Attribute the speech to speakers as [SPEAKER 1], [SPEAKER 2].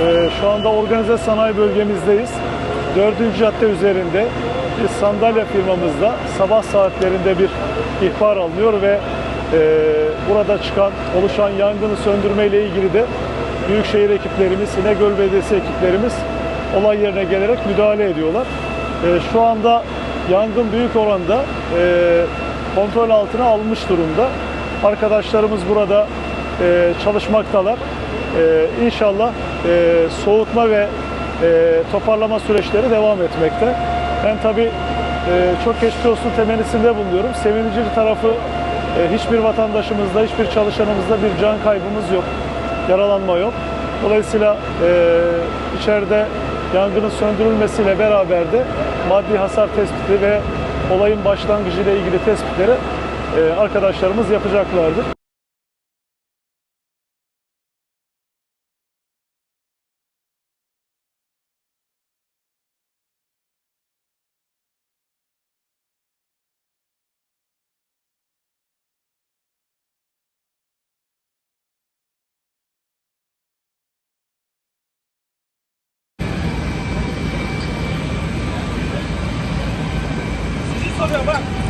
[SPEAKER 1] Ee, şu anda organize sanayi bölgemizdeyiz. Dördüncü cadde üzerinde bir sandalye firmamızda sabah saatlerinde bir ihbar alınıyor ve e, burada çıkan, oluşan yangını söndürme ile ilgili de Büyükşehir ekiplerimiz, İnegöl Belediyesi ekiplerimiz olay yerine gelerek müdahale ediyorlar. E, şu anda yangın büyük oranda e, kontrol altına alınmış durumda. Arkadaşlarımız burada çalışmaktalar. E, inşallah e, soğutma ve e, toparlama süreçleri devam etmekte. Ben tabii e, çok geçmiş olsun temennisinde bulunuyorum. Sevinici tarafı e, hiçbir vatandaşımızda, hiçbir çalışanımızda bir can kaybımız yok. Yaralanma yok. Dolayısıyla e, içeride yangının söndürülmesiyle beraber de maddi hasar tespiti ve olayın başlangıcı ile ilgili tespitleri e, arkadaşlarımız yapacaklardır. 超车两块